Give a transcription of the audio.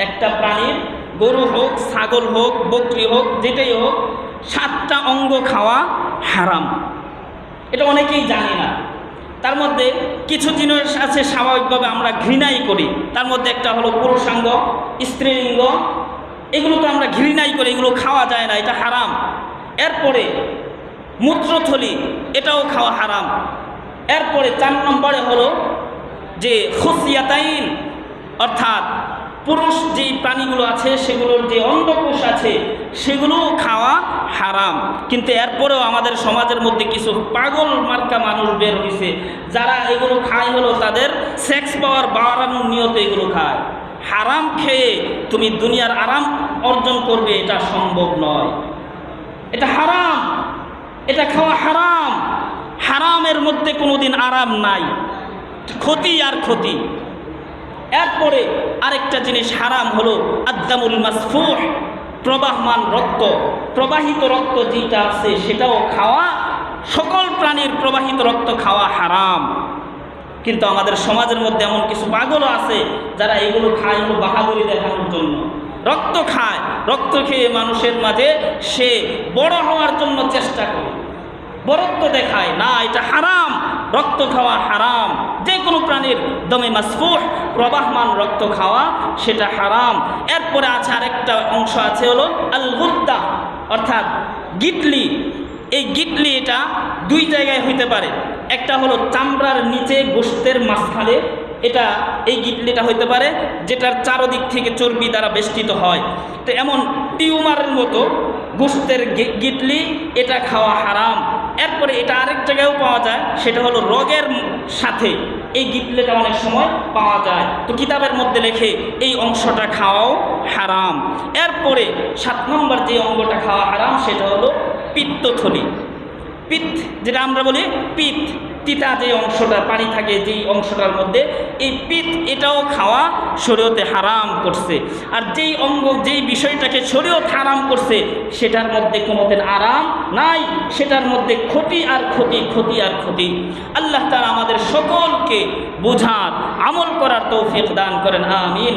একটা প্রাণীর গরু হোক, ছাগল হোক, বকরি হোক, যেটাই হোক, সাতটা অঙ্গ খাওয়া হারাম। এটা অনেকেই জানে না। তার মধ্যে কিছু জিনিস আছে স্বাভাবিকভাবে আমরা ঘৃণাই করি। তার মধ্যে একটা হলো পুরুষাঙ্গ, স্ত্রীলিঙ্গ। এগুলো তো আমরা ঘৃণাই করি, এগুলো খাওয়া যায় না, এটা হারাম। এরপরে মূত্রথলি, এটাও খাওয়া হারাম। এরপরে চার নম্বরে হলো যে খুসিয়াতাইন, অর্থাৎ পুরুষ যেই প্রাণীগুলো আছে, সেগুলোর যে অন্ডকোষ আছে সেগুলো খাওয়া হারাম। কিন্তু এরপরেও আমাদের সমাজের মধ্যে কিছু পাগল মার্কা মানুষ বের হয়েছে যারা এগুলো খায় হলো তাদের সেক্স পাওয়ার বাড়ানোর নিয়তে এগুলো খায়। হারাম খেয়ে তুমি দুনিয়ার আরাম অর্জন করবে, এটা সম্ভব নয়। এটা হারাম। এটা খাওয়া হারাম। হারামের মধ্যে কোনোদিন আরাম নাই। ক্ষতি আর ক্ষতি। এরপরে আরেকটা জিনিস হারাম হলো আদামুল মাসফুহ, প্রবাহমান রক্ত। প্রবাহিত রক্ত যেটা আছে সেটাও খাওয়া, সকল প্রাণীর প্রবাহিত রক্ত খাওয়া হারাম। কিন্তু আমাদের সমাজের মধ্যে এমন কিছু পাগলও আছে যারা এগুলো খায়, এগুলো বাহাদুরি দেখানোর জন্য। রক্ত খায়, রক্ত খেয়ে মানুষের মাঝে সে বড় হওয়ার জন্য চেষ্টা করে। বরত্ব দেখায়, না, এটা হারাম, রক্ত খাওয়া হারাম। যে কোনো প্রাণীর দমে মাসফুহ, প্রবাহমান রক্ত খাওয়া, সেটা হারাম। এরপরে আছে আরেকটা অংশ আছে হলো আল গুদ্দা অর্থাৎ গিটলি। এই গিটলি এটা দুই জায়গায় হইতে পারে। একটা হলো চামড়ার নিচে গোস্তের মাঝখানে, এটা এই গিটলিটা হইতে পারে, যেটার চারোদিক থেকে চর্বি দ্বারা বেষ্টিত হয়। তো এমন টিউমারের মতো গোস্তের গিটলি, এটা খাওয়া হারাম। এরপরে এটা আরেক জায়গায়ও পাওয়া যায়, সেটা হলো রোগের সাথে। এই গিটলিটা অনেক সময় পাওয়া যায়। তো কিতাবের মধ্যে লেখে, এই অংশটা খাওয়াও হারাম। এরপরে সাত নম্বর যে অঙ্গটা খাওয়া হারাম, সেটা হলো পিত্তথলি। পিত যেটা আমরা বলি পিত তিতা যে অংশটা, পানি থাকে যেই অংশটার মধ্যে, এই পিত এটাও খাওয়া শরীয়তে হারাম করছে। আর যেই অঙ্গ, যেই বিষয়টাকে শরীয়ত হারাম করছে, সেটার মধ্যে কোনোদিন আরাম নাই, সেটার মধ্যে ক্ষতি আর ক্ষতি ক্ষতি আর ক্ষতি। আল্লাহ তাআলা আমাদের সকলকে বোঝার, আমল করার তৌফিক দান করেন, আমিন।